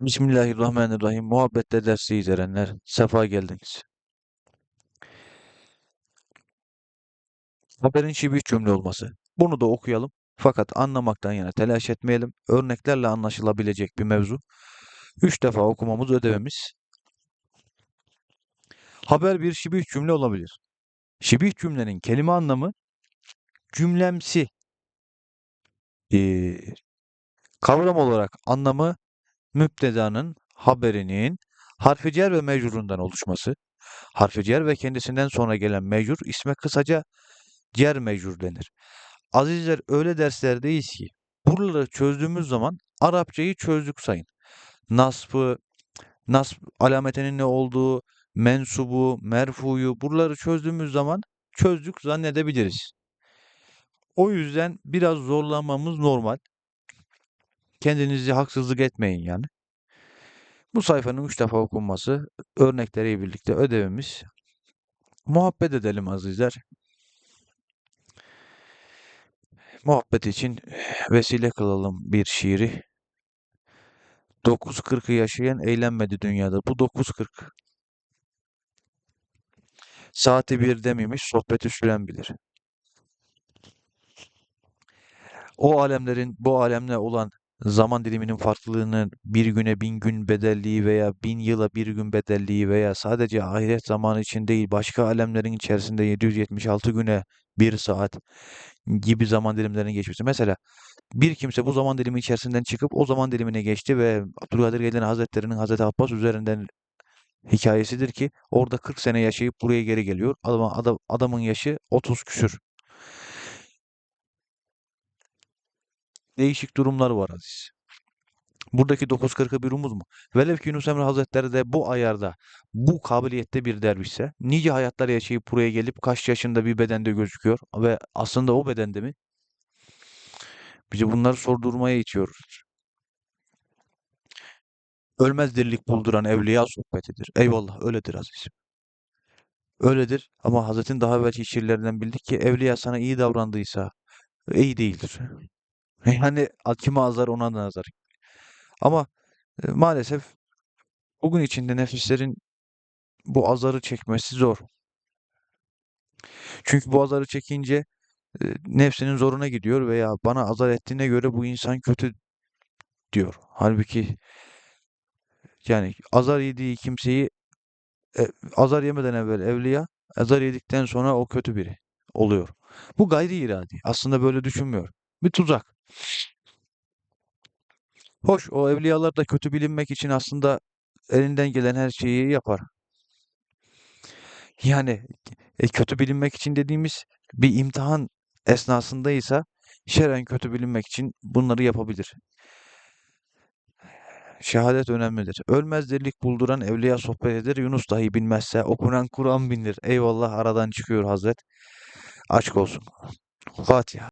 Bismillahirrahmanirrahim. Muhabbette dersi erenler, sefa geldiniz. Haberin şibih cümle olması. Bunu da okuyalım. Fakat anlamaktan yana telaş etmeyelim. Örneklerle anlaşılabilecek bir mevzu. Üç defa okumamız ödevimiz. Haber bir şibih cümle olabilir. Şibih cümlenin kelime anlamı cümlemsi. Ee, kavram olarak anlamı müptedanın haberinin harfi cer ve mecrurundan oluşması. Harfi cer ve kendisinden sonra gelen mecrur isme kısaca cer mecrur denir. Azizler öyle derslerdeyiz ki buraları çözdüğümüz zaman Arapçayı çözdük sayın. Nasbı, nasb alametinin ne olduğu, mensubu, merfuyu buraları çözdüğümüz zaman çözdük zannedebiliriz. O yüzden biraz zorlanmamız normal. Kendinizi haksızlık etmeyin yani. Bu sayfanın üç defa okunması örnekleriyle birlikte ödevimiz. Muhabbet edelim azizler. Muhabbet için vesile kılalım bir şiiri. 9.40'ı yaşayan eğlenmedi dünyada. Bu 9.40. Saati bir dememiş, sohbeti süren bilir. O alemlerin bu alemle olan zaman diliminin farklılığını bir güne bin gün bedelliği veya bin yıla bir gün bedelliği veya sadece ahiret zamanı için değil başka alemlerin içerisinde 776 güne bir saat gibi zaman dilimlerinin geçmesi. Mesela bir kimse bu zaman dilimi içerisinden çıkıp o zaman dilimine geçti ve Abdülkadir Geylani Hazretleri'nin Hazreti Abbas üzerinden hikayesidir ki orada 40 sene yaşayıp buraya geri geliyor. Adam, adam, adamın yaşı 30 küsür. Değişik durumlar var Aziz. Buradaki 9.40'ı bir umuz mu? Velev ki Yunus Emre Hazretleri de bu ayarda, bu kabiliyette bir dervişse, nice hayatlar yaşayıp buraya gelip kaç yaşında bir bedende gözüküyor ve aslında o bedende mi? Bizi bunları sordurmaya itiyoruz. Ölmez dirlik bulduran evliya sohbetidir. Eyvallah öyledir azizim. Öyledir ama Hazretin daha evvelki şiirlerinden bildik ki evliya sana iyi davrandıysa iyi değildir. Yani kime azar ona da nazar. Ama e, maalesef bugün içinde nefislerin bu azarı çekmesi zor. Çünkü bu azarı çekince e, nefsinin zoruna gidiyor veya bana azar ettiğine göre bu insan kötü diyor. Halbuki yani azar yediği kimseyi e, azar yemeden evvel evliya, azar yedikten sonra o kötü biri oluyor. Bu gayri iradi. Aslında böyle düşünmüyor. Bir tuzak. Hoş, o evliyalar da kötü bilinmek için aslında elinden gelen her şeyi yapar. Yani e, kötü bilinmek için dediğimiz bir imtihan esnasındaysa şeren kötü bilinmek için bunları yapabilir. Şehadet önemlidir. Ölmez dirlik bulduran evliya sohbet eder. Yunus dahi bilmezse okunan Kur'an bilir. Eyvallah aradan çıkıyor Hazret. Aşk olsun. Fatiha.